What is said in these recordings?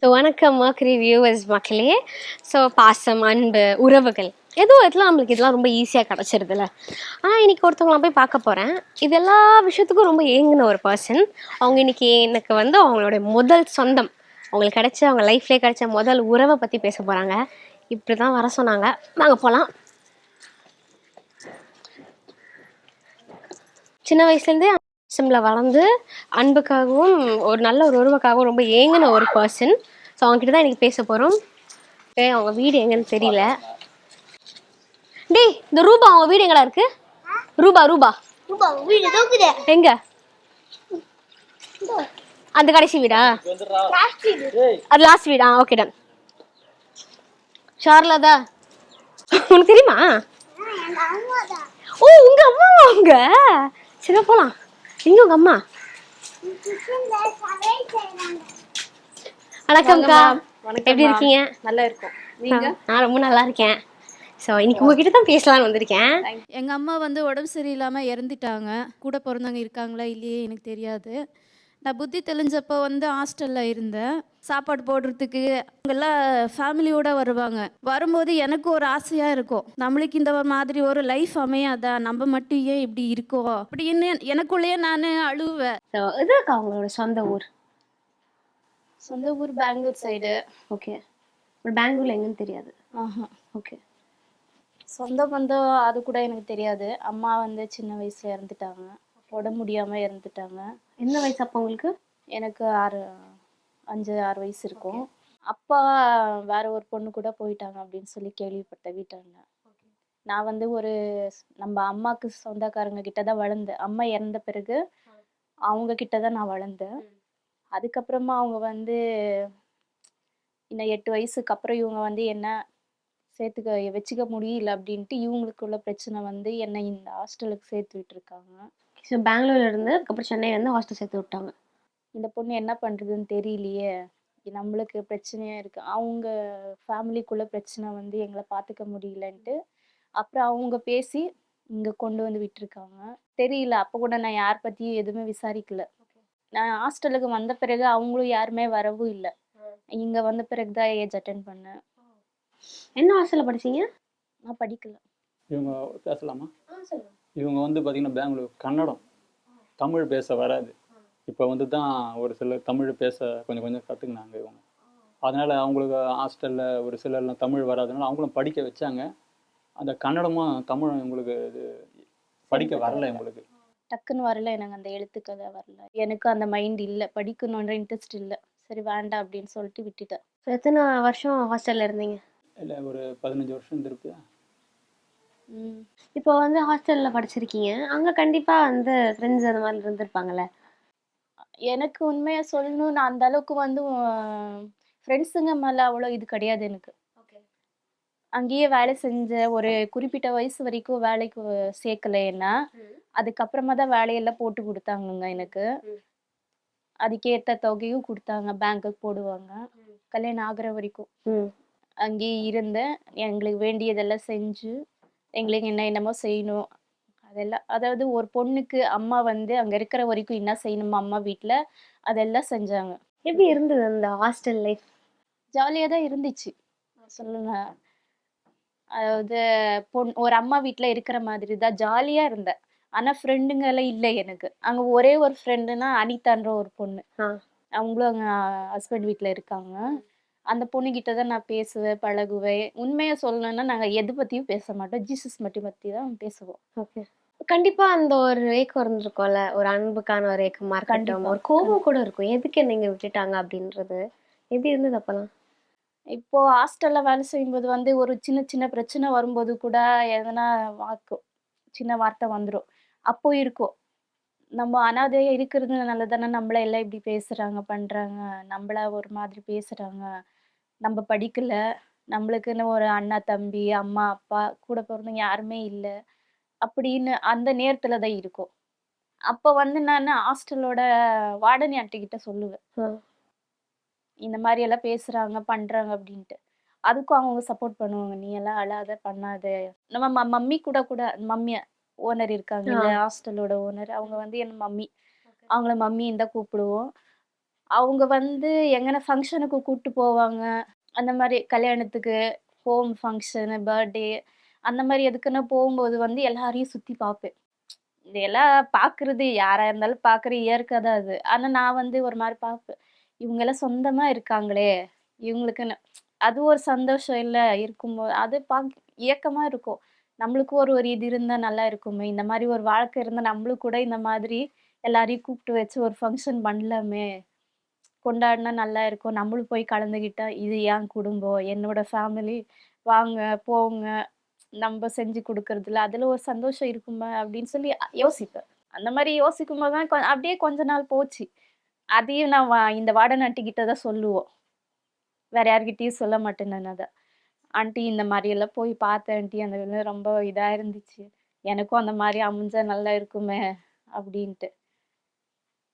So வணக்கம் mercury viewers மக்களே. So பாசம் அன்பு உறவுகள். ஏதோ இதெல்லாம் நம்மளுக்கு இதெல்லாம் ரொம்ப ஈஸியாக கிடச்சிருதுல. ஆனால் இன்னைக்கு ஒருத்தவங்களாம் போய் பார்க்க போகிறேன் இது எல்லா விஷயத்துக்கும் ரொம்ப ஏங்கின ஒரு பர்சன் அவங்க இன்னைக்கு எனக்கு வந்து அவங்களுடைய முதல் சொந்தம். அவங்களுக்கு கிடைச்ச அவங்க லைஃப்லேயே கிடைச்ச முதல் உறவை பற்றி பேச போகிறாங்க இப்படி தான் வர சொன்னாங்க. நாங்கள் போகலாம் சின்ன வயசுலேருந்தே சிம்ல வளர்ந்து அன்புக்காகவும் ஒரு நல்ல ஒரு உறவுக்காகவும் ரொம்ப ஏங்கின ஒரு பர்சன் ஸோ அவங்ககிட்ட தான் எனக்கு பேச போகிறோம் ஏ அவங்க வீடு எங்கன்னு தெரியல. டேய் இந்த ரூபா அவங்க வீடு எங்கடா இருக்கு? ரூபா ரூபா. ரூபா வீடு தூக்குதே. எங்க? அந்த கடைசி வீடா? அது லாஸ்ட் வீடா? ஓகே டன் ஷார்லாதா உனக்கு தெரியுமா? ஓ உங்க அம்மா அவங்க? சரி போலாம். எங்க உங்க அம்மா. வணக்கம்க்கா எப்படி இருக்கீங்க? நல்லா இருக்கும். நீங்க? நான் ரொம்ப நல்லா இருக்கேன். ஸோ இன்னைக்கு உங்ககிட்ட தான் பேசலாம்னு வந்திருக்கேன். எங்க அம்மா வந்து உடம்பு சரியில்லாம இறந்துட்டாங்க. கூட பிறந்தவங்க இருக்காங்களா இல்லையே எனக்கு தெரியாது. நான் புத்தி தெளிஞ்சப்போ வந்து ஹாஸ்டல்ல இருந்தேன். சாப்பாடு போடுறதுக்கு அவங்கெல்லாம் ஃபேமிலியோட வருவாங்க. வரும்போது எனக்கு ஒரு ஆசையா இருக்கும். நம்மளுக்கு இந்த மாதிரி ஒரு லைஃப் அமையாதா? நம்ம மட்டும் ஏன் இப்படி இருக்கோம்? அப்படின்னு எனக்குள்ளேயே நான் அழுவேன். இதுக்கா உங்களோட சொந்த ஊர்? சொந்த ஊர் பெங்களூர் சைடு ஓகே பெங்களூர்ல எங்கன்னு தெரியாது. ஆஹா. ஓகே சொந்த பந்தம் அது கூட எனக்கு தெரியாது. அம்மா வந்து சின்ன வயசுல இறந்துட்டாங்க. உடம்பு முடியாம இறந்துட்டாங்க. என்ன வயசு அப்போ உங்களுக்கு? எனக்கு ஆறு அஞ்சு ஆறு வயசு இருக்கும். அப்பா வேற ஒரு பொண்ணு கூட போயிட்டாங்க அப்படின்னு சொல்லி கேள்விப்பட்டேன் வீட்டாண்ட. நான் வந்து ஒரு நம்ம அம்மாக்கு சொந்தக்காரங்க கிட்ட தான் வளர்ந்தேன் அம்மா இறந்த பிறகு அவங்க கிட்ட தான் நான் வளர்ந்தேன். அதுக்கப்புறமா அவங்க வந்து இன்னும் எட்டு வயசுக்கு அப்புறம் இவங்க வந்து என்ன சேர்த்துக்க வச்சுக்க முடியல அப்படின்ட்டு இவங்களுக்குள்ள பிரச்சனை வந்து என்னை இந்த ஹாஸ்டலுக்கு சேர்த்து விட்டுருக்காங்க ஸோ பெங்களூர்ல இருந்து அதுக்கப்புறம் சென்னையில இருந்து ஹாஸ்டல் சேர்த்து விட்டாங்க. இந்த பொண்ணு என்ன பண்றதுன்னு தெரியலையே. நம்மளுக்கு பிரச்சனையா இருக்கு. அவங்க ஃபேமிலிக்குள்ள பிரச்சனை வந்து எங்களை பார்த்துக்க முடியலன்ட்டு அப்புறம் அவங்க பேசி இங்க கொண்டு வந்து விட்டுருக்காங்க. தெரியல. அப்ப கூட நான் யார் பத்தியும் எதுவுமே விசாரிக்கல. நான் ஹாஸ்டலுக்கு வந்த பிறகு அவங்களும் யாருமே வரவும் இல்லை. இங்க வந்த பிறகுதான் ஏஜ் அட்டன் பண்ணேன். என்ன ஹாஸ்டல்ல படிச்சீங்க? நான் படிக்கல. இவங்க பேசலாமா? இவங்க வந்து பார்த்திங்கன்னா பெங்களூர் கன்னடம் தமிழ் பேச வராது. இப்போ வந்து தான் ஒரு சிலர் தமிழ் பேச கொஞ்சம் கொஞ்சம் கற்றுக்குனாங்க இவங்க. அதனால் அவங்களுக்கு ஹாஸ்டலில் ஒரு சிலர்லாம் தமிழ் வராதனால அவங்களும் படிக்க வச்சாங்க. அந்த கன்னடமும் தமிழும் இவங்களுக்கு இது படிக்க வரல இவங்களுக்கு. டக்குன்னு வரல எனக்கு அந்த எழுத்துக்களை வரல. எனக்கு அந்த மைண்ட் இல்லை படிக்கணுன்ற இன்ட்ரெஸ்ட் இல்லை. சரி வேண்டாம் அப்படின்னு சொல்லிட்டு விட்டுட்டேன். எத்தனை வருஷம் ஹாஸ்டல்ல இருந்தீங்க? இல்லை ஒரு பதினஞ்சு வருஷம் இருந்திருக்கு. ம். இப்போ வந்து ஹாஸ்டல்ல படிச்சிருக்கீங்க. அங்க கண்டிப்பா வந்து ஃப்ரெண்ட்ஸ் அந்த மாதிரி இருந்திருப்பாங்கல்ல. எனக்கு உண்மையா சொல்லணும் நான் அந்த அளவுக்கு வந்து ஃப்ரெண்ட்ஸுங்க மேல அவ்வளோ இது கிடையாது எனக்கு. அங்கேயே வேலை செஞ்ச ஒரு குறிப்பிட்ட வயசு வரைக்கும் வேலைக்கு சேர்க்கலைன்னா அதுக்கப்புறமா தான் வேலையெல்லாம் போட்டு கொடுத்தாங்கங்க எனக்கு. ம். அதுக்கேற்ற தொகையும் கொடுத்தாங்க பேங்க்குக்கு போடுவாங்க. கல்யாணம் ஆகுற வரைக்கும். ம். அங்கேயே இருந்தேன். எங்களுக்கு வேண்டியதெல்லாம் செஞ்சு எங்களுக்கு என்ன என்னமோ செய்யணும். அதெல்லாம் அதாவது ஒரு பொண்ணுக்கு அம்மா வந்து அங்க இருக்கிற வரைக்கும் என்ன செய்யணுமா அம்மா வீட்ல அதெல்லாம் செஞ்சாங்க. எப்படி இருந்தது அந்த ஹாஸ்டல் லைஃப் ஜாலியாக தான் இருந்துச்சு. சொல்லணும் அதாவது பொன் ஒரு அம்மா வீட்ல இருக்கிற மாதிரி தான் ஜாலியா இருந்தேன். ஆனா ஃப்ரெண்டுங்க எல்லாம் இல்லை எனக்கு. அங்க ஒரே ஒரு ஃப்ரெண்டுனா அனிதான்ற ஒரு பொண்ணு. அவங்களும் அங்க ஹஸ்பண்ட் வீட்ல இருக்காங்க. அந்த பொண்ணு கிட்ட தான் நான் பேசுவேன் பழகுவேன். உண்மையா சொல்லணும்னா நாங்க எது பத்தியும் பேச மாட்டோம். ஜீசஸ் மட்டும் பத்தி தான் பேசுவோம். ஓகே கண்டிப்பா அந்த ஒரு ஏக்கம் இருந்திருக்கும்ல ஒரு அன்புக்கான ஒரு ஏக்கமா இருக்கட்டும். ஒரு கோபம் கூட இருக்கும். எதுக்கு என்னை இங்க விட்டுட்டாங்க அப்படின்றது? எப்படி இருந்தது அப்பெல்லாம்? இப்போ ஹாஸ்டல்ல வேலை செய்யும்போது வந்து ஒரு சின்ன சின்ன பிரச்சனை வரும்போது கூட எதனா வாக்கு சின்ன வார்த்தை வந்துடும் அப்போ இருக்கும். நம்ம அனாதையா இருக்கிறது நல்லதானே நம்மள எல்லாம் இப்படி பேசுறாங்க பண்றாங்க. நம்மள ஒரு மாதிரி பேசுறாங்க. நம்ம படிக்கல. நம்மளுக்குன்னு ஒரு அண்ணா தம்பி அம்மா அப்பா கூட பிறந்தவங்க யாருமே இல்லை. அப்படின்னு அந்த நேரத்துல தான் இருக்கும். அப்போ வந்து நான் ஹாஸ்டலோட வார்டனி கிட்ட சொல்லுவேன். இந்த மாதிரி எல்லாம் பேசுறாங்க பண்றாங்க அப்படின்ட்டு. அதுக்கும் அவங்க சப்போர்ட் பண்ணுவாங்க. நீ எல்லாம் அழாத பண்ணாத. நம்ம மம்மி கூட கூட மம்மி ஓனர் இருக்காங்க ஹாஸ்டலோட ஓனர் அவங்க வந்து என் மம்மி. அவங்கள மம்மின்னு தான் கூப்பிடுவோம். அவங்க வந்து எங்கன ஃபங்க்ஷனுக்கு கூப்பிட்டு போவாங்க. அந்த மாதிரி கல்யாணத்துக்கு ஹோம் ஃபங்க்ஷனு பர்த்டே அந்த மாதிரி எதுக்குன்னு போகும்போது வந்து எல்லாரையும் சுற்றி பார்ப்பேன். இதெல்லாம் பார்க்குறது யாராக இருந்தாலும் பார்க்குற இயற்கை தான் அது. ஆனால் நான் வந்து ஒரு மாதிரி பார்ப்பேன். இவங்கெல்லாம் சொந்தமாக இருக்காங்களே இவங்களுக்குன்னு. அது ஒரு சந்தோஷம் இல்லை இருக்கும்போது அது பார்க்க இயக்கமாக இருக்கும். நம்மளுக்கும் ஒரு ஒரு இது இருந்தால் நல்லா இருக்குமே. இந்த மாதிரி ஒரு வாழ்க்கை இருந்தால் நம்மளும் கூட இந்த மாதிரி எல்லாரையும் கூப்பிட்டு வச்சு ஒரு ஃபங்க்ஷன் பண்ணலாமே. கொண்டாடினா நல்லா இருக்கும். நம்மளும் போய் கலந்துக்கிட்டா இது என் குடும்பம்? என்னோட ஃபேமிலி வாங்க போங்க நம்ம செஞ்சு கொடுக்கறதுல அதில் ஒரு சந்தோஷம் இருக்குமே? அப்படின்னு சொல்லி யோசிப்பேன். அந்த மாதிரி யோசிக்கும் போது தான் அப்படியே கொஞ்ச நாள் போச்சு. அதையும் நான் வா- இந்த வார்டன் தான் சொல்லுவோம். வேற யார்கிட்டயும் சொல்ல மாட்டேன் நான் அதை. ஆண்டி இந்த மாதிரி எல்லாம் போய் பார்த்தேன் ஆண்டி. அந்த ரொம்ப இதாக இருந்துச்சு. எனக்கும் அந்த மாதிரி அமைஞ்சா நல்லா இருக்குமே அப்படின்ட்டு.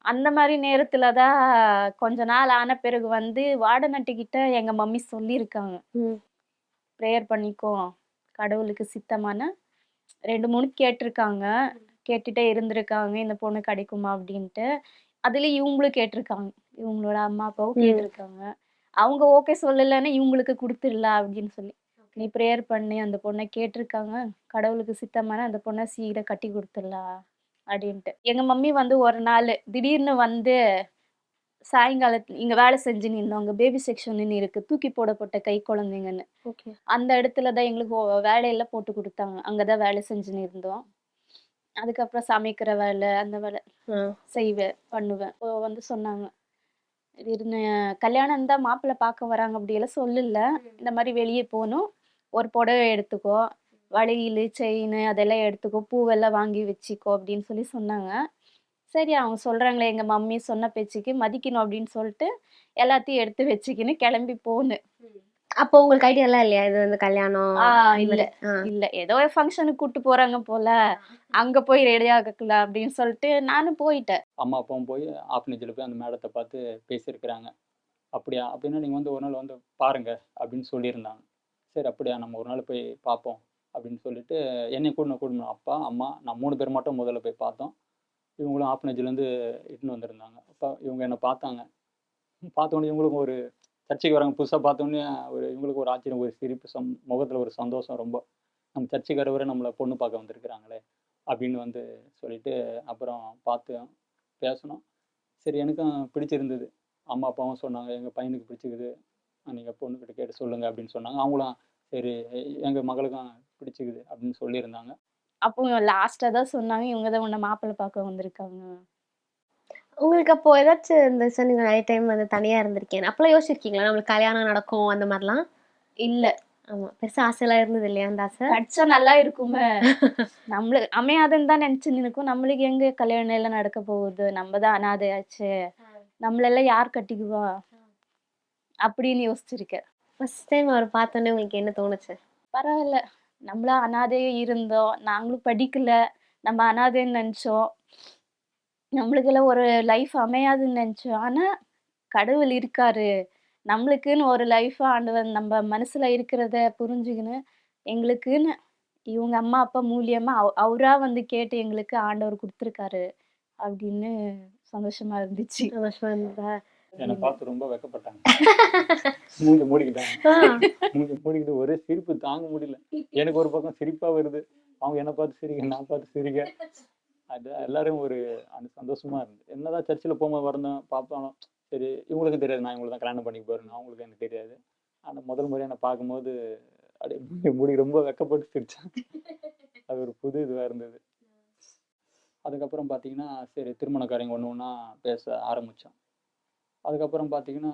அந்த மாதிரி நேரத்துல தான் கொஞ்ச நாள் ஆன பிறகு வந்து வார்டன் ஆண்டிக்கிட்ட எங்க மம்மி சொல்லியிருக்காங்க. ப்ரேயர் பண்ணிக்கோ கடவுளுக்கு சித்தமான ரெண்டு மூணு கேட்டிருக்காங்க. கேட்டுட்டே இருந்திருக்காங்க இந்த பொண்ணு கிடைக்குமா அப்படின்ட்டு. அதுல இவங்களும் கேட்டிருக்காங்க. இவங்களோட அம்மா அப்பாவும். கேட்டிருக்காங்க. அவங்க ஓகே சொல்லலைன்னா இவங்களுக்கு கொடுத்துடலாம் அப்படின்னு சொல்லி. நீ ப்ரேயர் பண்ணி அந்த பொண்ணை கேட்டிருக்காங்க. கடவுளுக்கு சித்தமான அந்த பொண்ணை சீக்கிரம் கட்டி கொடுத்துடலாம் அப்படின்ட்டு. எங்க மம்மி வந்து ஒரு நாள் திடீர்னு வந்து சாயங்காலத்துல இங்க வேலை செஞ்சு நின்றவங்க பேபி செக்ஷன் இருக்கு தூக்கி போடப்பட்ட கை குழந்தைங்கன்னு. அந்த இடத்துல தான் எங்களுக்கு வேலையெல்லாம் போட்டு கொடுத்தாங்க. அங்கதான் வேலை செஞ்சுன்னு இருந்தோம் அதுக்கப்புறம் சமைக்கிற வேலை அந்த வேலை செய்வேன் பண்ணுவேன். வந்து சொன்னாங்க திடீர்னு கல்யாணம் தான் மாப்பிள்ளை பார்க்க வராங்க அப்படியெல்லாம் சொல்லல. இந்த மாதிரி வெளியே போகணும். ஒரு புடவை எடுத்துக்கோ. வளையல் செயின் அதெல்லாம் எடுத்துக்கோ பூவெல்லாம் வாங்கி வச்சுக்கோ அப்படின்னு சொல்லி சொன்னாங்க. சரி அவங்க சொல்றாங்களே எங்க மம்மி சொன்ன பேச்சுக்கு மதிக்கணும் அப்படின்னு சொல்லிட்டு எல்லாத்தையும் எடுத்து வச்சுக்கின்னு கிளம்பி போனேன். அப்போ உங்களுக்கு ஐடியா எல்லாம் இல்லையா? இது வந்து கல்யாணம்? இல்ல. இல்ல. ஏதோ ஃபங்க்ஷனுக்கு கூட்டு போறாங்க போல. அங்க போய் ரெடி ஆகலாம் அப்படின்னு சொல்லிட்டு நானும் போயிட்டேன். அம்மா அப்பாவும் போய் ஆஃப்னேஜில் போய் அந்த மேடத்தை பார்த்து பேசியிருக்கிறாங்க. அப்படியா? அப்படின்னா நீங்கள் வந்து ஒரு நாள் வந்து பாருங்க அப்படின்னு சொல்லியிருந்தாங்க. சரி அப்படியா? நம்ம ஒரு நாள் போய் பார்ப்போம். அப்படின்னு சொல்லிட்டு என்னை கூட கூடணும் அப்பா அம்மா நான் மூணு பேர் மட்டும் முதல்ல போய் பார்த்தோம். இவங்களும் ஆப்பனேஜ்லேருந்து இட்டுன்னு வந்திருந்தாங்க. அப்போ இவங்க என்னை பார்த்தாங்க. பார்த்தோன்னே இவங்களுக்கும் ஒரு சர்ச்சைக்கு வராங்க. புதுசாக பார்த்தோன்னே ஒரு இவங்களுக்கு ஒரு ஆச்சரியம் ஒரு சிரிப்பு சம் முகத்தில் ஒரு சந்தோஷம் ரொம்ப. நம்ம சர்ச்சைக்கு வரவரை நம்மளை பொண்ணு பார்க்க வந்திருக்கிறாங்களே அப்படின்னு வந்து சொல்லிட்டு அப்புறம் பார்த்து பேசணும் சரி எனக்கும் பிடிச்சிருந்தது. அம்மா அப்பாவும் சொன்னாங்க எங்கள் பையனுக்கு பிடிச்சிக்குது நீங்கள் பொண்ணுக்கிட்ட கேட்டு சொல்லுங்கள் அப்படின்னு சொன்னாங்க. அவங்களும் சரி எங்கள் மகளுக்கும் பிடிச்சிக்குது அப்படின்னு சொல்லியிருந்தாங்க. அப்போ லாஸ்டா தான் சொன்னாங்க இவங்க தான் உன்னை மாப்பிள்ளை பார்க்க வந்திருக்காங்க. உங்களுக்கு அப்போ ஏதாச்சும் இந்த சார் நீங்க நிறைய டைம் வந்து தனியா இருந்திருக்கேன் அப்பெல்லாம் யோசிச்சிருக்கீங்களா? நம்மளுக்கு கல்யாணம் நடக்கும் அந்த மாதிரிலாம்? இல்ல. ஆமா பெருசா ஆசைலாம் இருந்தது இல்லையா அந்த ஆசை? படிச்சா நல்லா இருக்குமே. நம்மளுக்கு அமையாதுன்னு தான் நினைச்சு நினைக்கும் நம்மளுக்கு எங்க கல்யாணம் எல்லாம் நடக்க போகுது? நம்ம தான் அனாதையாச்சு. நம்மளெல்லாம் யார் கட்டிக்குவா? அப்படின்னு யோசிச்சிருக்கேன். ஃபர்ஸ்ட் டைம் அவர் பார்த்தோன்னே உங்களுக்கு என்ன தோணுச்சு? பரவாயில்ல. நம்மளும் அனாதையே இருந்தோம். நாங்களும் படிக்கல. நம்ம அனாதைன்னு நினைச்சோம். நம்மளுக்கெல்லாம் ஒரு லைஃப் அமையாதுன்னு நினைச்சோம். ஆனா கடவுள் இருக்காரு. நம்மளுக்குன்னு ஒரு லைஃப் ஆண்டவர் நம்ம மனசுல இருக்கிறத புரிஞ்சுக்கின்னு எங்களுக்குன்னு இவங்க அம்மா அப்பா மூலியமா அவ- அவரா வந்து கேட்டு எங்களுக்கு ஆண்டவர் கொடுத்துருக்காரு. அப்படின்னு சந்தோஷமா இருந்துச்சு. சந்தோஷமா இருந்ததா? என்னை பார்த்து ரொம்ப வெக்கப்பட்டாங்க. மூஞ்சி மூடிக்கிட்டாங்க. மூஞ்சி மூடிக்கிட்டு ஒரே சிரிப்பு தாங்க முடியல. எனக்கு ஒரு பக்கம் சிரிப்பா வருது. அவங்க என்னை பார்த்து சிரிக்க நான் பார்த்து சிரிக்க அது எல்லாரும் ஒரு அந்த சந்தோஷமா இருந்தது என்னதான் சர்ச்சில் போகும்போது வரணும் பார்ப்பாலும் சரி இவங்களுக்கும் தெரியாது. நான் இவங்களுக்கு தான் கல்யாணம் பண்ணிக்க போறேன் அவங்களுக்கு எனக்கு தெரியாது. ஆனா முதல் முறை என்னை பார்க்கும்போது அப்படியே மூடி ரொம்ப வெக்கப்பட்டு சிரிச்சேன். அது ஒரு புது இதுவாக இருந்தது. அதுக்கப்புறம் பார்த்தீங்கன்னா சரி திருமண காரியங்க ஒன்று ஒன்றா பேச ஆரம்பித்தோம் அதுக்கப்புறம் பார்த்தீங்கன்னா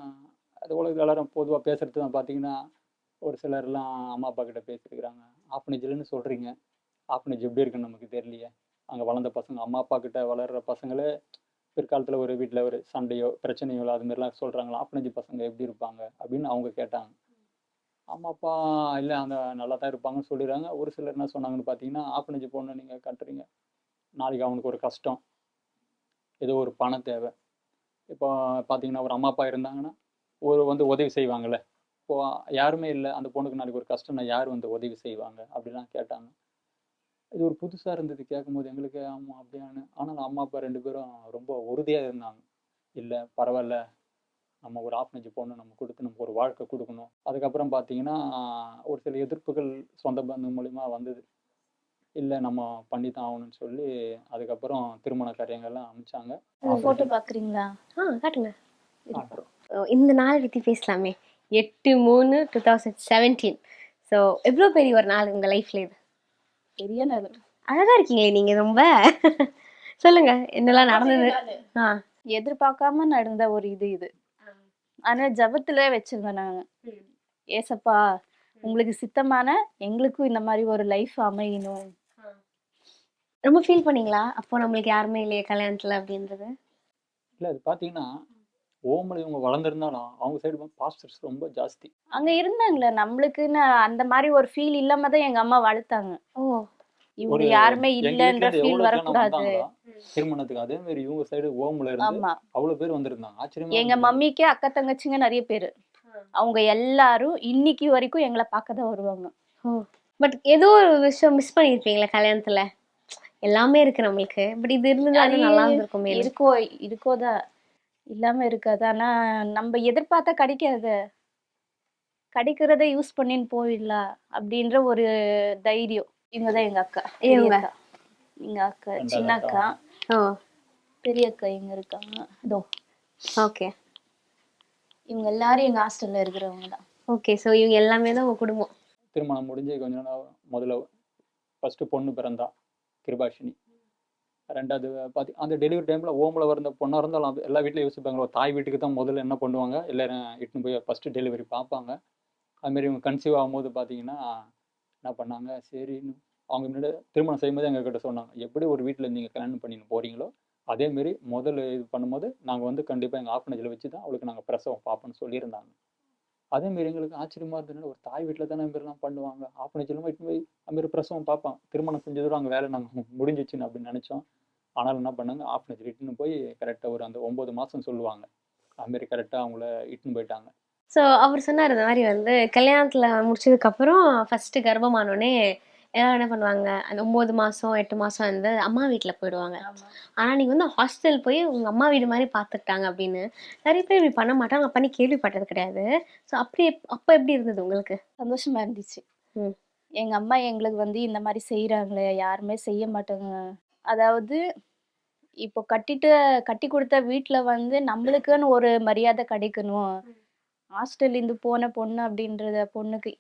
அது உலகத்தில் எல்லாரும் பொதுவாக பேசுறது தான். பார்த்தீங்கன்னா ஒரு சிலர்லாம் அம்மா அப்பா கிட்ட பேசியிருக்கிறாங்க. ஆஃப்னேஜ்லன்னு சொல்கிறீங்க ஆஃப்னேஜ் எப்படி இருக்குன்னு நமக்கு தெரியலையே. அங்கே வளர்ந்த பசங்க அம்மா அப்பா கிட்ட வளர்கிற பசங்களே பிற்காலத்தில் ஒரு வீட்டில் ஒரு சண்டையோ பிரச்சனையோ அது மாதிரிலாம் சொல்கிறாங்களா ஆஃப்னேஜ் பசங்க எப்படி இருப்பாங்க? அப்படின்னு அவங்க கேட்டாங்க. அம்மா அப்பா இல்லை அந்த நல்லா தான் இருப்பாங்கன்னு சொல்லிடுறாங்க. ஒரு சிலர் என்ன சொன்னாங்கன்னு பார்த்தீங்கன்னா ஆஃப்னேஜ் பொண்ணு நீங்கள் கட்டுறீங்க. நாளைக்கு அவனுக்கு ஒரு கஷ்டம். ஏதோ ஒரு பணம் தேவை. இப்போ பார்த்தீங்கன்னா ஒரு அம்மா அப்பா இருந்தாங்கன்னா ஒரு வந்து உதவி செய்வாங்கல்ல. இப்போ யாருமே இல்லை அந்த பொண்ணுக்கு நாளைக்கு ஒரு கஷ்டம்னா யார் வந்து உதவி செய்வாங்க? அப்படிலாம் கேட்டாங்க. இது ஒரு புதுசாக இருந்தது கேட்கும்போது எங்களுக்கு ஆமாம் அப்படியானு ஆனால் அம்மா அப்பா ரெண்டு பேரும் ரொம்ப உறுதியாக இருந்தாங்க. இல்லை பரவாயில்ல. நம்ம ஒரு ஆஃப்னேஜ் பொண்ணு நம்ம கொடுத்து நமக்கு ஒரு வாழ்க்கை கொடுக்கணும். அதுக்கப்புறம் பார்த்தீங்கன்னா ஒரு சில எதிர்ப்புகள் சொந்த பந்தம் மூலிமா வந்தது. இல்லை நம்ம பண்ணி தான் ஆகணும்னு சொல்லி அதுக்கப்புறம் திருமண காரியங்கள்லாம் அமைச்சாங்க. போட்டோ பாக்குறீங்களா? ஆ காட்டுங்க. இந்த நாள் பற்றி பேசலாமே. எட்டு மூணு டூ தௌசண்ட் செவன்டீன் ஸோ எவ்வளோ பெரிய ஒரு நாள் உங்கள் லைஃப்ல இது? பெரிய நாள். அழகா இருக்கீங்களே நீங்க ரொம்ப. சொல்லுங்க என்னெல்லாம் நடந்தது? ஆ. எதிர்பார்க்காம நடந்த ஒரு இது இது. ஆனா ஜபத்துல வச்சிருந்தேன் நாங்க ஏசப்பா உங்களுக்கு சித்தமான எங்களுக்கும் இந்த மாதிரி ஒரு லைஃப் அமையணும். ரொம்ப ஃபீல் பண்ணீங்களா? அப்போ நம்மளுக்கு யாருமே இல்லையே கல்யாணத்துல அப்படின்றது? இல்லை அது பார்த்தீங்கன்னா ஓமலை இவங்க வளர்ந்துருந்தாலும் அவங்க சைடு பாஸ்டர்ஸ் ரொம்ப ஜாஸ்தி. அங்க இருந்தாங்களே நம்மளுக்குன்னு அந்த மாதிரி ஒரு ஃபீல் இல்லாம தான் எங்க அம்மா வளர்த்தாங்க. ஓ இவங்க யாருமே இல்லைன்ற ஃபீல் வரக்கூடாது. திருமணத்துக்கு அதே மாதிரி இவங்க சைடு ஓமல இருந்து ஆமா. அவ்வளவு பேர் வந்திருந்தாங்க. ஆச்சரியமா எங்க. மம்மிக்கே அக்கா தங்கச்சிங்க நிறைய பேரு. அவங்க எல்லாரும் இன்னைக்கு வரைக்கும் எங்களை பார்க்க தான் வருவாங்க. பட் ஏதோ ஒரு விஷயம் மிஸ் பண்ணிருப்பீங்களா கல்யாணத்துல? எல்லாமே இருக்கு நம்மளுக்கு. பட் இது இருந்தது அது நல்லா இருந்திருக்குமே இருக்கோ இருக்கோதான் இல்லாம இருக்காது. ஆனா நம்ம எதிர்பார்த்தா கிடைக்காது. கிடைக்கிறத யூஸ் பண்ணின்னு போயிடலாம் அப்படின்ற ஒரு தைரியம். இவங்கதான் எங்க அக்கா. இவங்க. அக்கா. எங்க அக்கா சின்ன அக்கா. பெரிய அக்கா இங்க இருக்காங்க. இதோ. ஓகே. இவங்க எல்லாரும் எங்க ஹாஸ்டல்ல இருக்கிறவங்க தான். ஓகே ஸோ இவங்க எல்லாமே தான் உங்க குடும்பம். திருமணம் முடிஞ்சு கொஞ்ச நாள் முதல்ல ஃபர்ஸ்ட் பொண்ணு பிறந்தா. கிருபாஷினி. ரெண்டாவது பார்த்தி அந்த டெலிவரி டைமில் ஓமில் வந்த பொண்ணாக இருந்தாலும் அது எல்லா வீட்லையும் யோசிப்பாங்க தாய் வீட்டுக்கு தான் முதல்ல என்ன பண்ணுவாங்க எல்லோரும் இட்டுன்னு போய் ஃபஸ்ட்டு டெலிவரி பார்ப்பாங்க. அதுமாரி இவங்க கன்சீவ் ஆகும்போது பார்த்தீங்கன்னா என்ன பண்ணாங்க சரின்னு அவங்க முன்னாடி திருமணம் செய்யும்போது எங்கள் கிட்ட சொன்னாங்க எப்படி ஒரு வீட்டில் நீங்கள் கல்யாணம் பண்ணி போகிறீங்களோ அதேமாரி முதல்ல இது பண்ணும்போது நாங்கள் வந்து கண்டிப்பாக எங்கள் ஆஃபனேஜில் வச்சு தான் அவளுக்கு நாங்கள் பிரசவம் பார்ப்போம்னு சொல்லியிருந்தாங்க. அதேமாரி எங்களுக்கு ஆச்சரியமா இருந்ததுனால ஒரு தாய் வீட்டில் தானே மாரிலாம் பண்ணுவாங்க. ஆஃபனேஜில் இட்டு போய் அதுமாரி பிரசவம் பார்ப்பான். திருமணம் செஞ்சதோட அங்கே வேலை நாங்கள் முடிஞ்சிச்சுன்னு அப்படின்னு நினச்சோம். ஆனால் என்ன பண்ணாங்க? ஆஃபனேஜ் இட்டுன்னு போய் கரெக்டாக ஒரு அந்த ஒம்பது மாதம் சொல்லுவாங்க. அதுமாரி கரெக்டாக அவங்கள இட்டுன்னு போயிட்டாங்க. ஸோ அவர் சொன்னார் இந்த மாதிரி வந்து கல்யாணத்தில் முடிச்சதுக்கப்புறம் ஃபர்ஸ்ட் கர்ப்பமானோடனே எல்லாரும் என்ன பண்ணுவாங்க? அந்த ஒன்பது மாசம் எட்டு மாசம் வந்து அம்மா வீட்ல போயிடுவாங்க. ஆனா நீங்க வந்து ஹாஸ்டல் போய் உங்க அம்மா வீடு மாதிரி பார்த்துக்கிட்டாங்க அப்படின்னு நிறைய பேர் இப்படி பண்ண மாட்டாங்க. பண்ணி கேள்விப்பட்டது கிடையாது. ஸோ அப்படி அப்ப எப்படி இருந்தது உங்களுக்கு? சந்தோஷமா இருந்துச்சு. எங்க அம்மா எங்களுக்கு வந்து இந்த மாதிரி செய்யறாங்களே யாருமே செய்ய மாட்டாங்க. அதாவது இப்போ கட்டிட்டு கட்டி கொடுத்த வீட்ல வந்து நம்மளுக்குன்னு ஒரு மரியாதை கிடைக்கணும். ஹாஸ்டல் இருந்து போன பொண்ணு அப்படின்றத பொண்ணுக்கு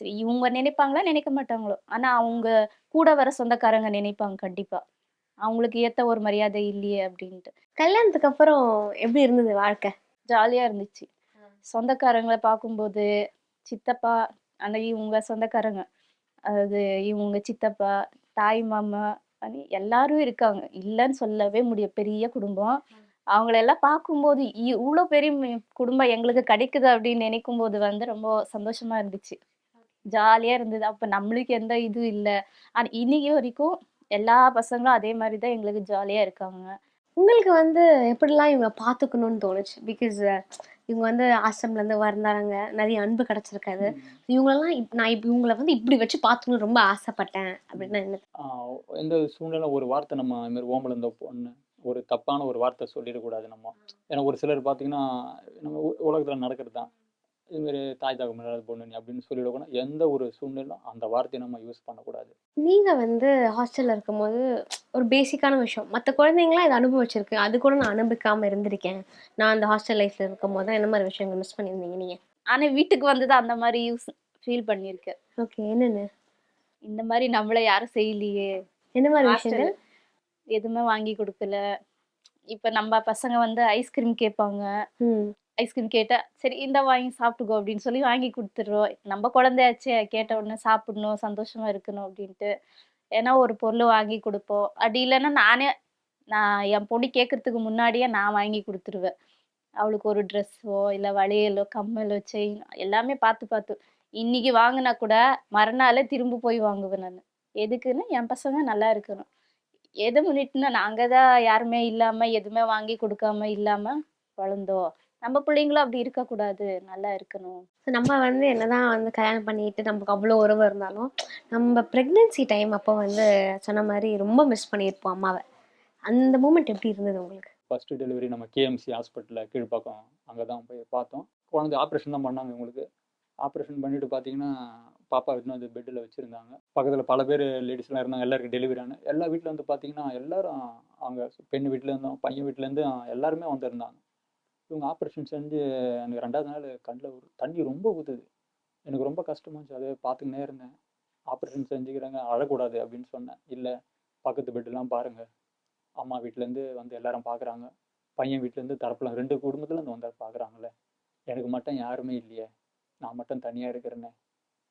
சரி இவங்க நினைப்பாங்களா? நினைக்க மாட்டாங்களோ? ஆனா அவங்க கூட வர சொந்தக்காரங்க நினைப்பாங்க கண்டிப்பா. அவங்களுக்கு ஏத்த ஒரு மரியாதை இல்லையே அப்படின்ட்டு. கல்யாணத்துக்கு அப்புறம் எப்படி இருந்தது வாழ்க்கை? ஜாலியா இருந்துச்சு. சொந்தக்காரங்களை பார்க்கும்போது சித்தப்பா அந்த இவங்க சொந்தக்காரங்க அதாவது இவங்க சித்தப்பா தாய் மாமா அப்படி எல்லாரும் இருக்காங்க. இல்லைன்னு சொல்லவே முடியும் பெரிய குடும்பம். அவங்களெல்லாம் பார்க்கும்போது இவ்வளோ பெரிய குடும்பம் எங்களுக்கு கிடைக்குது அப்படின்னு நினைக்கும் போது வந்து ரொம்ப சந்தோஷமா இருந்துச்சு. ஜாலியா இருந்தது. அப்ப நம்மளுக்கு எந்த இதுவும் இல்லை. ஆனா இன்னைக்கு வரைக்கும் எல்லா பசங்களும் அதே மாதிரி தான் எங்களுக்கு ஜாலியா இருக்காங்க. உங்களுக்கு வந்து எப்படிலாம் இவங்க பார்த்துக்கணும்னு தோணுச்சு? பிகாஸ் இவங்க வந்து ஆசிரம்ல இருந்து வந்தாங்க நிறைய அன்பு கிடைச்சிருக்காது இவங்களெல்லாம் இப்- நான் இப்ப இவங்கள வந்து இப்படி வச்சு பார்த்துக்கணும்னு ரொம்ப ஆசைப்பட்டேன் அப்படின்னா என்ன எந்த சூழ்நிலை ஒரு வார்த்தை நம்ம அதுமாரி ஓமல இருந்த பொண்ணு ஒரு தப்பான ஒரு வார்த்தை சொல்லிடக்கூடாது நம்ம. ஏன்னா ஒரு சிலர் பார்த்தீங்கன்னா நம்ம உலகத்துல நடக்கிறது தான் இதுமாரி தாய் தகவல் இல்லாத பொண்ணு நீ அப்படின்னு சொல்லிடக்கூடாது எந்த ஒரு சூழ்நிலையும் அந்த வார்த்தையை நம்ம யூஸ் பண்ணக்கூடாது. நீங்க வந்து ஹாஸ்டல்ல இருக்கும்போது ஒரு பேசிக்கான விஷயம். மற்ற குழந்தைங்களாம் இதை அனுபவிச்சிருக்கு. அது கூட நான் அனுபவிக்காம இருந்திருக்கேன். நான் அந்த ஹாஸ்டல் லைஃப்ல இருக்கும் போது தான் என்ன மாதிரி விஷயங்கள் மிஸ் பண்ணியிருந்தீங்க நீங்க? ஆனா வீட்டுக்கு வந்துதான் அந்த மாதிரி யூஸ் ஃபீல் பண்ணியிருக்கேன். ஓகே என்னென்ன? இந்த மாதிரி நம்மள யாரும் செய்யலையே. என்ன மாதிரி விஷயங்கள்? எதுவுமே வாங்கி கொடுக்கல. இப்ப நம்ம பசங்க வந்து ஐஸ்கிரீம் கேட்பாங்க. ம். ஐஸ்கிரீம் கேட்டால் சரி இந்த வாங்கி சாப்பிட்டுக்கோ அப்படின்னு சொல்லி வாங்கி கொடுத்துட்றோம். நம்ம குழந்தையாச்சே கேட்ட உடனே சாப்பிடணும் சந்தோஷமாக இருக்கணும் அப்படின்ட்டு. ஏன்னா ஒரு பொருள் வாங்கி கொடுப்போம். அப்படி இல்லைன்னா நானே நான் என் பொண்ணு கேட்கறதுக்கு முன்னாடியே நான் வாங்கி கொடுத்துருவேன். அவளுக்கு ஒரு ட்ரெஸ்ஸோ இல்லை வளையலோ கம்மலோ செயின் எல்லாமே பார்த்து பார்த்து. இன்னைக்கு வாங்கினா கூட மறுநாளே திரும்ப போய் வாங்குவேன் நான். எதுக்குன்னு என் பசங்க நல்லா இருக்கணும். எது முன்னிட்டுனா நாங்கள் தான் யாருமே இல்லாமல் எதுவுமே வாங்கி கொடுக்காம இல்லாமல் வளர்ந்தோம். நம்ம பிள்ளைங்களும் அப்படி இருக்கக்கூடாது. நல்லா இருக்கணும். ஸோ நம்ம வந்து என்னதான் வந்து கல்யாணம் பண்ணிட்டு நமக்கு அவ்வளோ உறவு இருந்தாலும் நம்ம ப்ரெக்னென்சி டைம் அப்போ வந்து சொன்ன மாதிரி ரொம்ப மிஸ் பண்ணியிருப்போம் அம்மாவை. அந்த மூமெண்ட் எப்படி இருந்தது உங்களுக்கு? ஃபஸ்ட்டு டெலிவரி நம்ம கேஎம்சி ஹாஸ்பிட்டலில் கீழ்ப்பாக்கம் அங்கே தான் போய் பார்த்தோம். குழந்தை ஆப்ரேஷன் தான் பண்ணாங்க இவங்களுக்கு. ஆப்ரேஷன் பண்ணிட்டு பார்த்தீங்கன்னா பாப்பா வீட்டில் வந்து பெட்டில் வச்சுருந்தாங்க. பக்கத்தில் பல பேர் லேடிஸ்லாம் இருந்தாங்க. எல்லாருக்கும் டெலிவரி ஆன. எல்லா வீட்டில் வந்து பார்த்தீங்கன்னா எல்லாரும் அவங்க பெண் வீட்டிலேருந்தும் பையன் வீட்டிலேருந்தும் எல்லாருமே வந்திருந்தாங்க. இவங்க ஆப்ரேஷன் செஞ்சு எனக்கு ரெண்டாவது நாள் கண்ணில் ஒரு தண்ணி ரொம்ப ஊற்றுது எனக்கு ரொம்ப கஷ்டமாக இருந்துச்சு. அதை பார்த்துக்கினே இருந்தேன். ஆப்ரேஷன் செஞ்சுக்கிறாங்க. அழக்கூடாது அப்படின்னு சொன்னேன். இல்லை பக்கத்து பெட்டெல்லாம் பாருங்கள் அம்மா வீட்டிலேருந்து வந்து எல்லாரும் பார்க்குறாங்க பையன் வீட்டிலேருந்து தரப்புல ரெண்டு குடும்பத்துலேருந்து வந்து பார்க்குறாங்களே எனக்கு மட்டும் யாருமே இல்லையே. நான் மட்டும் தனியாக இருக்கிறேனே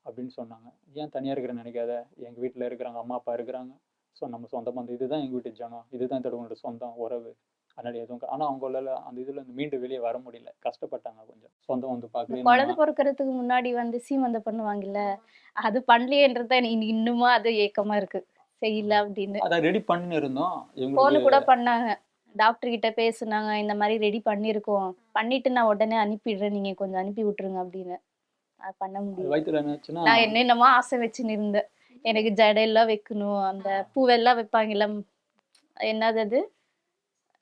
அப்படின்னு சொன்னாங்க. ஏன் தனியாக இருக்கிறேன்னு நினைக்காத? எங்கள் வீட்டில் இருக்கிறாங்க அம்மா அப்பா இருக்கிறாங்க. ஸோ நம்ம சொந்த பந்தம் இதுதான் எங்கள் வீட்டு ஜனம். இதுதான் தடுவங்களோட சொந்தம் உறவு. அதனால எதுவும் ஆனால் அவங்களால அந்த இதுல இருந்து மீண்டு வெளியே வர முடியல. கஷ்டப்பட்டாங்க கொஞ்சம். சொந்தம் வந்து குழந்தை பார்க்கல பிறக்கிறதுக்கு முன்னாடி வந்து சீமந்தம் பண்ணுவாங்கல்ல அது பண்ணலையேன்றது எனக்கு இன்னுமா அது ஏக்கமா இருக்கு. செய்யல அப்படின்னு. அதை ரெடி பண்ணி இருந்தோம். போன் கூட பண்ணாங்க. டாக்டர் கிட்ட பேசுனாங்க இந்த மாதிரி ரெடி பண்ணிருக்கோம். பண்ணிட்டு நான் உடனே அனுப்பிடுறேன் நீங்க கொஞ்சம் அனுப்பி விட்டுருங்க அப்படின்னு. அது பண்ண என்னாச்சுன்னா நான் என்னென்னமோ ஆசை வச்சுன்னு இருந்தேன். எனக்கு ஜடையெல்லாம் வைக்கணும் அந்த பூவெல்லாம் வைப்பாங்கல்ல என்னது அது?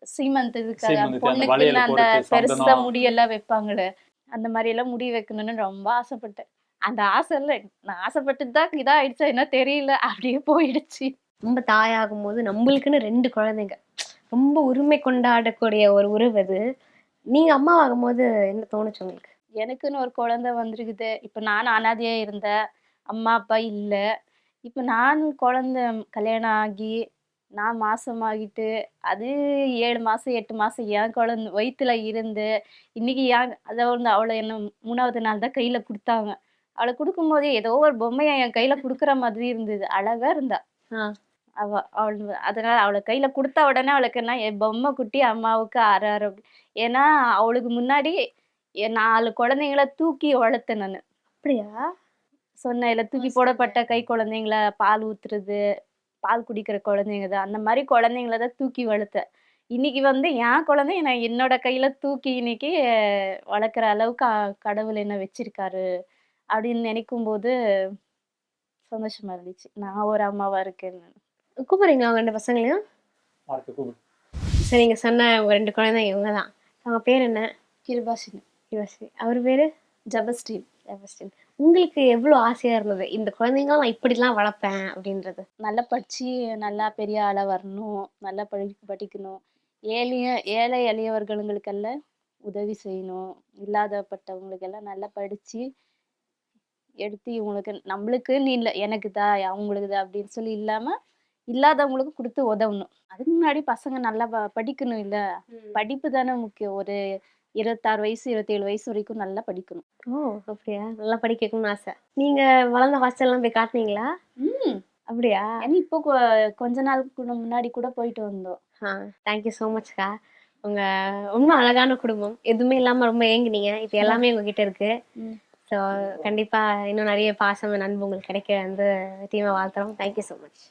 சீமந்தத்துக்கு அந்த பொண்ணுக்கு அந்த பெருசா. முடியெல்லாம் வைப்பாங்களே அந்த மாதிரி எல்லாம் முடி வைக்கணும்னு ரொம்ப ஆசைப்பட்டேன். அந்த ஆசை இல்ல நான் ஆசைப்பட்டு தான் இதா ஆயிடுச்சா என்ன தெரியல அப்படியே போயிடுச்சு. நம்ம தாயாகும் போது நம்மளுக்குன்னு ரெண்டு குழந்தைங்க. ரொம்ப உரிமை கொண்டாடக்கூடிய ஒரு உறவு அது. நீங்க அம்மா ஆகும்போது என்ன தோணுச்சு உங்களுக்கு? எனக்குன்னு ஒரு குழந்தை வந்திருக்குது. இப்போ நான் அனாதையா இருந்தேன். அம்மா அப்பா இல்லை. இப்போ நான் குழந்தை கல்யாணம் ஆகி நான் மாசமாகிட்டு அது ஏழு மாசம் எட்டு மாசம் என் குழந்தை வயித்துல இருந்து இன்னைக்கு ஏன் அதை வந்து அவளை என்ன மூணாவது நாள் தான் கையில கொடுத்தாங்க. அவளை கொடுக்கும்போது ஏதோ ஒரு பொம்மையை என் கையில கொடுக்குற மாதிரி இருந்தது. அழகா இருந்தா. ஆ. அவ அவள் அதனால அவளை கையில கொடுத்த உடனே அவளுக்கு என்ன என் பொம்மை குட்டி அம்மாவுக்கு அரை அரை. ஏன்னா அவளுக்கு முன்னாடி என் நாலு குழந்தைங்கள தூக்கி வளர்த்தேன் நான். அப்படியா? சொன்னேன்ல தூக்கி போடப்பட்ட கை குழந்தைங்கள பால் ஊத்துறது பால் குடிக்கிற குழந்தைங்க தான். அந்த மாதிரி குழந்தைங்கள தான் தூக்கி வளர்த்தேன். இன்னைக்கு வந்து என் குழந்தைய நான் என்னோட கையில தூக்கி இன்னைக்கு வளர்க்குற அளவுக்கு கடவுள் என்ன வச்சிருக்காரு அப்படின்னு நினைக்கும் போது சந்தோஷமா இருந்துச்சு. நான் ஒரு அம்மாவா இருக்கேன்னு. கூப்பிடுறீங்களா உங்க ரெண்டு பசங்களையும்? சரி நீங்க சொன்ன உங்க ரெண்டு குழந்தைங்க இவங்க தான். அவங்க பேர் என்ன? கிருபாசினி. யுவஸ்ரீ அவர் பேரு? ஜபஸ்ரீ செபஸ்டின் உங்களுக்கு எவ்வளவு ஆசையா இருந்தது? இந்த குழந்தைங்கள நான் இப்படிலாம் வளர்ப்பேன் அப்படின்றது. நல்லா படிச்சு நல்லா பெரிய ஆளா வரணும். நல்லா படி படிக்கணும். ஏழைய ஏழை எளியவர்களுங்களுக்கெல்லாம் உதவி செய்யணும். இல்லாதப்பட்டவங்களுக்கெல்லாம் நல்லா படிச்சு எடுத்து இவங்களுக்கு நம்மளுக்குன்னு இல்லை எனக்கு தான் அவங்களுக்கு தான் அப்படின்னு சொல்லி இல்லாம இல்லாதவங்களுக்கு கொடுத்து உதவணும். அதுக்கு முன்னாடி பசங்க நல்லா படிக்கணும் இல்ல? படிப்பு தானே முக்கியம். ஒரு இருபத்தாறு வயசு இருபத்தேழு வயசு வரைக்கும் நல்லா படிக்கணும். ஓ அப்படியா? நல்லா படிக்க வைக்கணும்னு ஆசை. நீங்க வளர்ந்த ஹாஸ்டல்லாம் போய் காட்டுனீங்களா? ம். அப்படியா? ஏன்னா இப்போ கொஞ்ச நாளுக்கு முன்னாடி கூட போயிட்டு வந்தோம். ஆ தேங்க்யூ ஸோ மச்க்கா உங்க ரொம்ப அழகான குடும்பம். எதுவுமே இல்லாம ரொம்ப ஏங்குனீங்க. இப்போ எல்லாமே உங்ககிட்ட இருக்கு. ஸோ கண்டிப்பா இன்னும் நிறைய பாசம் நண்பு உங்களுக்கு கிடைக்க வந்து டீமை வாழ்த்துறோம். Thank you so much